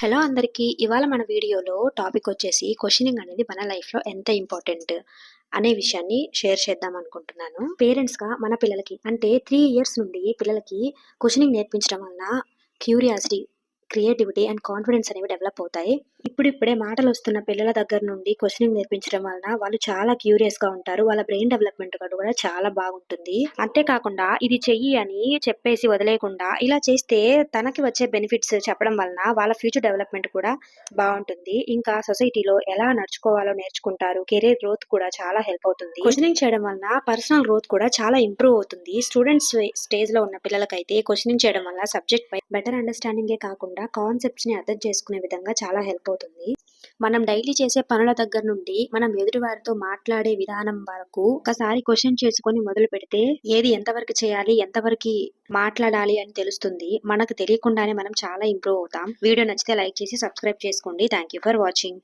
Hello అందరికీ ఇవాళ మన వీడియోలో టాపిక్ వచ్చేసి క్వశ్చనింగ్ అనేది మన లైఫ్లో ఎంత ఇంపార్టెంట్ అనే విషయాన్ని షేర్ చేద్దాం అనుకుంటున్నాను. పేరెంట్స్గా మన పిల్లలకి అంటే త్రీ ఇయర్స్ నుండి పిల్లలకి క్వశ్చనింగ్ నేర్పించడం వల్ల క్యూరియాసిటీ క్రియేటివిటీ అండ్ కాన్ఫిడెన్స్ అనేవి డెవలప్ అవుతాయి. ఇప్పుడిప్పుడే మాటలు వస్తున్న పిల్లల దగ్గర నుండి క్వశ్చనింగ్ నేర్పించడం వలన వాళ్ళు చాలా క్యూరియస్గా ఉంటారు. వాళ్ళ బ్రెయిన్ డెవలప్మెంట్ కూడా చాలా బాగుంటుంది. అంతేకాకుండా ఇది చెయ్యి అని చెప్పేసి వదిలేయకుండా ఇలా చేస్తే తనకి వచ్చే బెనిఫిట్స్ చెప్పడం వలన వాళ్ళ ఫ్యూచర్ డెవలప్మెంట్ కూడా బాగుంటుంది. ఇంకా సొసైటీలో ఎలా నడుచుకోవాలో నేర్చుకుంటారు. కెరీర్ గ్రోత్ కూడా చాలా హెల్ప్ అవుతుంది. క్వశ్చనింగ్ చేయడం వలన పర్సనల్ గ్రోత్ కూడా చాలా ఇంప్రూవ్ అవుతుంది. స్టూడెంట్స్ స్టేజ్లో ఉన్న పిల్లలకైతే క్వశ్చనింగ్ చేయడం వల్ల సబ్జెక్ట్ పై బెటర్ అండర్స్టాండింగే కాకుండా కాన్సెప్ట్స్ని అర్థం చేసుకునే విధంగా చాలా హెల్ప్ అవుతుంది. మనం డైలీ చేసే పనుల దగ్గర నుండి మనం ఎదుటివారితో మాట్లాడే విధానం వరకు ఒకసారి క్వశ్చన్ చేసుకొని మొదలు పెడితే ఏది ఎంతవరకు చేయాలి ఎంతవరకు మాట్లాడాలి అని తెలుస్తుంది. మనకు తెలియకుండానే మనం చాలా ఇంప్రూవ్ అవుతాం. వీడియో నచ్చితే లైక్ చేసి సబ్స్క్రైబ్ చేసుకోండి. Thank you for watching